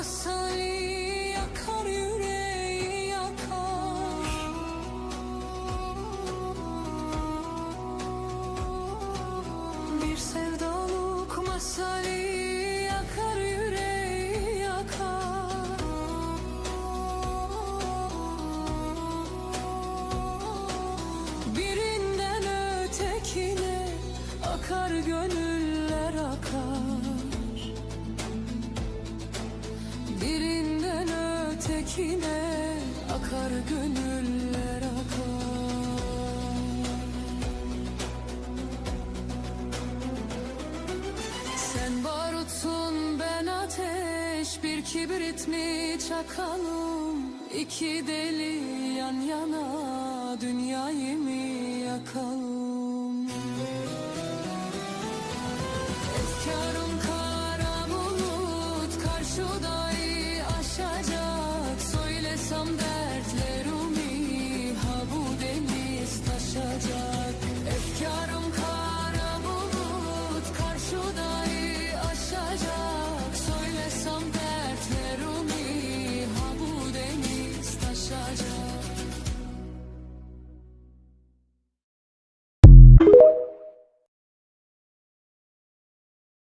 Masali yakar yüreği yakar. Bir sevdaluk masali yakar yüreği yakar. Birinden ötekine akar gönüller akar. Gönüller akar. Sen barutsun ben ateş bir kibrit mi çakalım? İki deli yan yana dünyayı mı yakalım